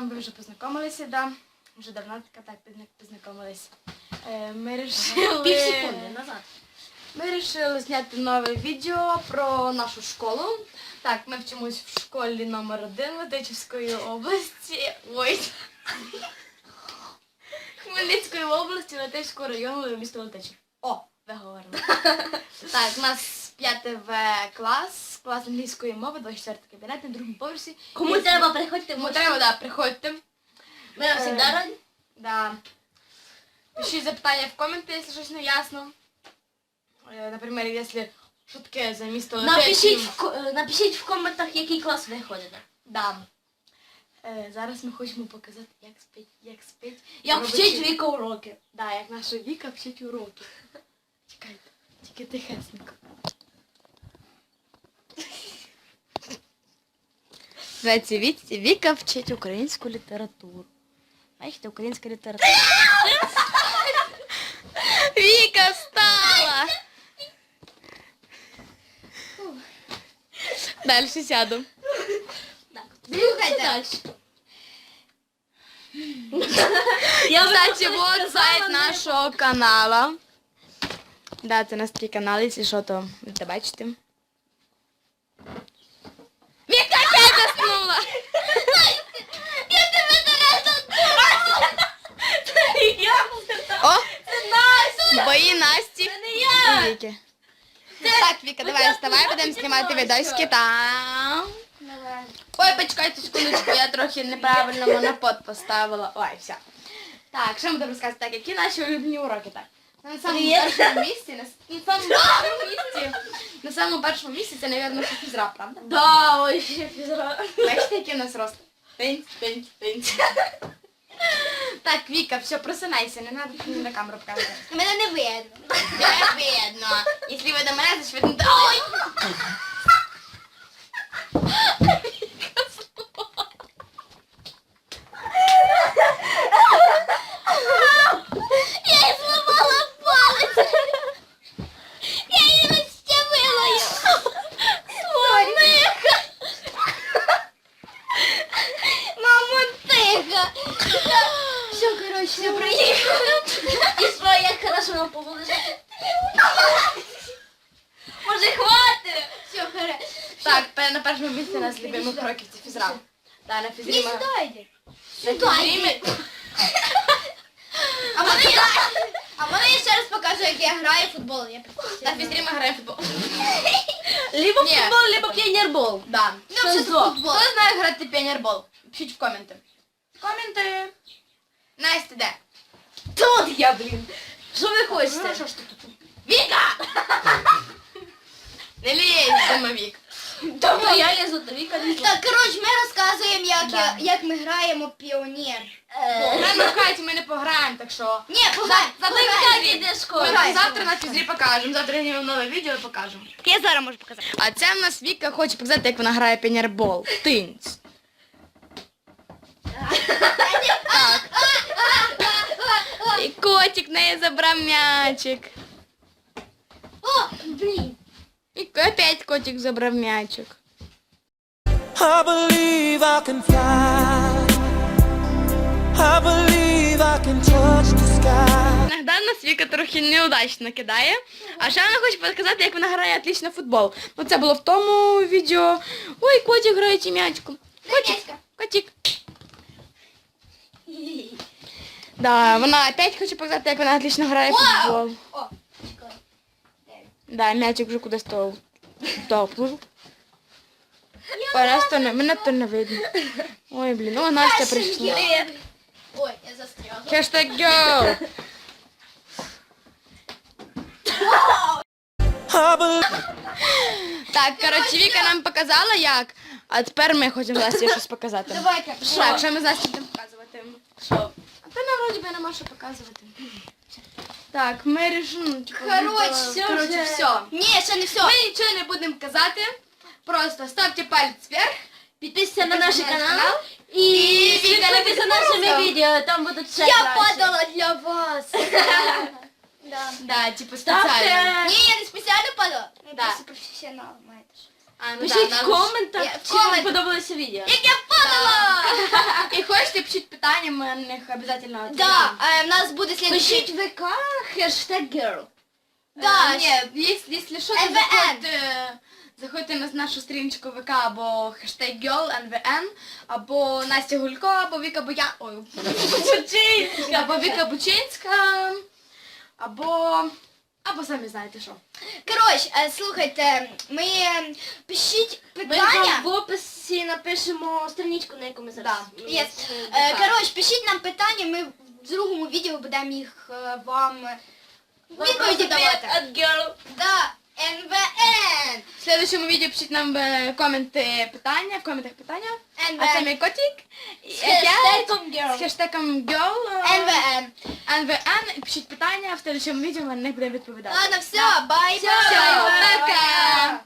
ви вже познайомилися, да. Вже давно така так познайомилися. Е, Ми рішили... Пів секунди назад. Ми вирішили зняти нове відео про нашу школу. Так, ми вчимось в школі номер 1 Летичівської області. Ой. Хмельницької області, Летичського району, місто Летичів. О, виговорили. Так, у нас 5 В клас, клас англійської мови, 24 кабінет на другому поверсі. Кому треба приходьте, Кому треба, да, приходьте. Ми завжди Е, раді. Да. Пишіть запитання в коменти, якщо щось не ясно. Е, Наприклад, якщо що таке за місто Напишіть, в, ко- е, напишіть в коментах, який клас ви ходите. Да. Е, зараз ми хочемо показати, як спить, як спить. Як робочі- вчить Віка уроки. Да, як наша Віка вчить уроки. Чекайте, тільки тихесенько. Знаєте, Ві- Віка вчить українську літературу. Бачите, українська література. Віка встала! Далі сяду. Так. Слухайте. далі. Я Кстати, вот сайт нашого каналу. Да, це наш такий канал, якщо що, то ви бачите. Віка опять! Я тебе зараз Це я О, Це Настя! бої Насті Це не і я! Віки. Так, Віка, давай вставай, будемо знімати відосики там. Ой, почекайте секундочку, я трохи неправильно монопод поставила. Ой, все. Так, що ми будемо розказати? Так, які наші улюблені уроки? Так. На самому першому місці, на, на самому першому місці, на самому першому місці це, мабуть, фізра, правда? Да, ой, ще фізра. Бачите, який у нас рост? Пинць, пинць, пинць. Так, Віка, все, просинайся, не треба на камеру показувати. Мене не видно. Не видно. Якщо ви до мене, значить видно. Все, короче, все приїхали. І як хорошо нам поводити? Може, хватить? Все, хорошо. Так, пе- на першому місці нас любимих уроків це фізра. Так, на фізрі ми... йди. На фізрі ми... А мене я, а мене я ще раз покажу, як я граю в футбол. Я На фізрі ми граємо в футбол. Либо Ні. футбол, либо пионербол. Да. Ну, що це футбол? Хто знає грати піонербол? Пишіть в коменти. Коменти. Настя, де? Тут я, блін. Що ви хочете? Ну, що ж ти тут? Віка! Не лізь, домовік. Тобто я лізу, то Віка лізу. Так, коротше, ми розказуємо, як, Да. я- як ми граємо піонер. Е, Граємо в хаті, ми не пограємо, так що... Ні, пограй, Завтра Ми на як фізрі. іде Ми завтра на фізрі покажемо. Завтра я вам нове відео покажемо. Я зараз можу показати. А це в нас Віка хоче показати, як вона грає піонербол. Тинць. Так. І котик в неї забрав м'ячик. О, блін. І опять котик забрав м'ячик. I believe I can fly. I believe I can touch the sky. Іноді в нас Віка трохи неудачно кидає. А ще вона хоче показати, як вона грає отлично в футбол. Ну це було в тому відео. Ой, котик грає чи м'ячком. Котик, котик. Да, вона опять хоче показати, як вона отлично грає в футбол. О, Да, м'ячик вже кудись то доплив. Ой, нас то не, мене то не видно. Ой, блін, о, Настя прийшла. Ой, я застряла. Хештег йоу. Так, коротше, Віка нам показала як, а тепер ми хочемо Насті щось показати. Давайте. Так, що ми з Настю будемо показувати? Що? А то нам вроді би нема що показувати. Так, ми рішимо. типу, Коротше, ну, все коротше, вже. все. Ні, ще не все. Ми нічого не будемо казати. Просто ставте палець вверх. Підписуйся на наш Підписуйся на канал. канал. І І слідкуйте за нашими відео. відео, там будуть ще Я краще. падала для вас. Да. Да, типу спеціально. Ставте. Ні, я не спеціально падала. Ми Да. просто професіонал, маєте ж. А, ну Пишіть да, в нам- коментах, Я- в чи вам комент- подобалося відео. Як я падала! І хочете пишіть питання, ми на них обов'язково Да, е, в нас буде слідчий. Пишіть ВК хештег girl. Да, Е, Ні, якщо, якщо що, то NVN. заходьте, заходьте на нашу сторіночку ВК або хештег girl, NVN, або Настя Гулько, або Віка Боя... Ой, або Віка Бучинська, або... Або самі знаєте що. Коротше, е, слухайте, ми е, пишіть Ми питання. вам в описі напишемо страничку, на яку ми зараз. Да. м, Yes. Е, так. Коротше, пишіть нам питання, ми в другому відео будемо їх е, вам е, відповіді давати. girl. Да, следующому відео пишіть нам е, коменти питання, в коментах питання. А це мій котик. З я- хештегом З girl. хештегом girl. е. І пишіть питання, в следующому відео ми на них будемо відповідати. Ладно, все, бай-бай. Все, пока.